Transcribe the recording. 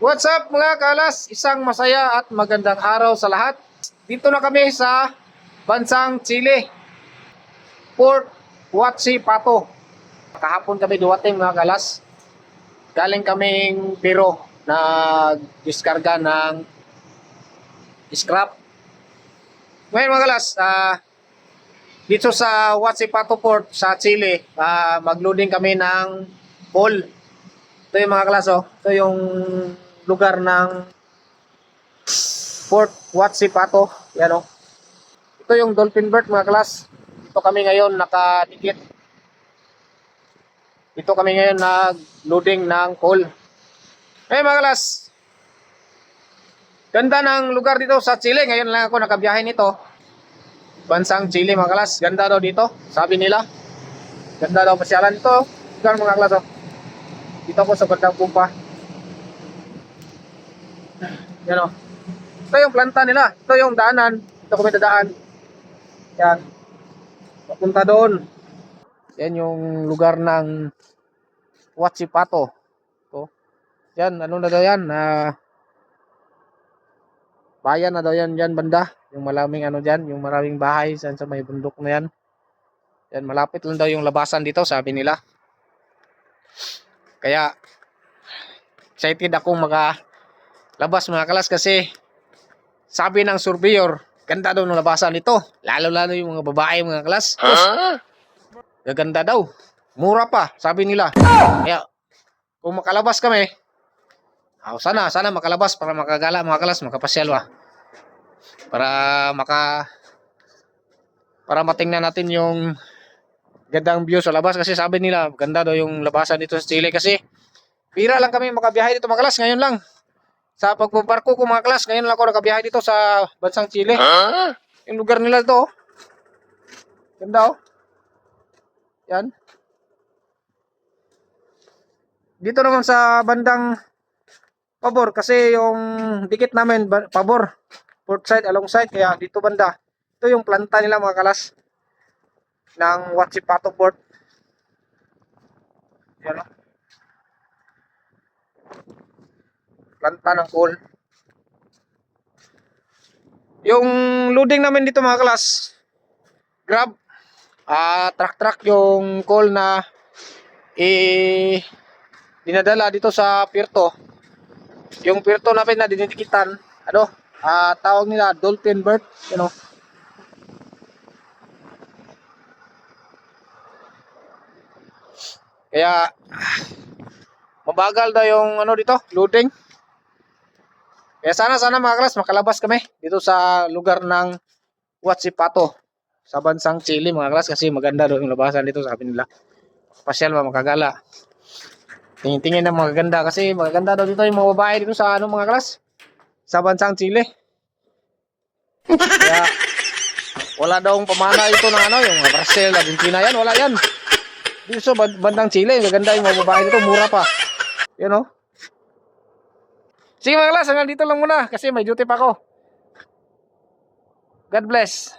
What's up mga kalas? Isang masaya at magandang araw sa lahat. Dito na kami sa bansang Chile. Port Huachipato. Kahapon kami duwating mga kalas. Galing kaming Pero na diskarga ng scrap. Ngayon mga kalas, ah, dito sa Huachipato Port sa Chile, ah, magloading kami ng coal. Ito yung mga klaso. Ito yung lugar ng Fort Huachipato. Yan o. Ito yung Dolphin Bird mga klas. Ito kami ngayon nakadikit. Ito kami ngayon nag-loading ng coal. Eh mga klas. Ganda ng lugar dito sa Chile. Ngayon lang ako nakabiyahe nito. Bansang Chile mga klas. Ganda daw dito. Sabi nila. Ganda daw pasyalan ito. Lugar mga klas oh. Dito ako sa bandang pumpa. Yan o. Ito yung planta nila. Ito yung daanan. Ito kami dadaan. Yan. Papunta doon. Yan yung lugar ng Huachipato. Ito. Yan, ano na daw yan? Na bayan na daw yan dyan banda. Yung malaming ano dyan, yung maraming bahay saan sa may bundok na yan. Yan, malapit lang daw yung labasan dito, sabi nila. Kaya excited akong makalabas mga kalas kasi sabi ng surveyor, ganda daw ng labasan nito. Lalo-lalo yung mga babae mga kalas. Gaganda daw. Mura pa, sabi nila. Kaya kung makalabas kami, oh, sana, sana makalabas para makagala mga kalas, makapasyal ba. Para maka para matingnan natin yung gandang view sa labas kasi sabi nila ganda daw yung labasan dito sa Chile kasi pira lang kami makabiyahe dito mga klas ngayon lang sa pagpuparko ko mga klas ngayon lang ako nakabiyahe dito sa bansang Chile yung lugar nila to oh. ganda oh yan dito naman sa bandang pabor kasi yung dikit namin pabor port side along side kaya dito banda ito yung planta nila mga kalas ng Huachipato Port. Yan o. Planta ng coal. Yung loading namin dito mga kalas, grab, ah truck-truck yung coal na eh, dinadala dito sa Pirto. Yung Pirto namin na dinidikitan, ano, ah tawag nila Dolphin Bird, you know. Kaya mabagal daw yung ano dito, loading. Kaya sana sana mga klas makalabas kami dito sa lugar ng Huachipato sa bansang Chile mga klas kasi maganda daw yung labasan dito sabi nila. Pasyal ba makagala. Tingin-tingin na magaganda kasi magaganda daw dito yung mga babae dito sa ano mga klas sa bansang Chile. Kaya wala daw pamana ito ng ano yung mga Brazil, Argentina yan, wala yan. Dito sa band- bandang Chile, gaganda yung mga babae dito, mura pa. Yan o. Sige mga klas, hanggang dito lang muna kasi may duty pa ako. God bless.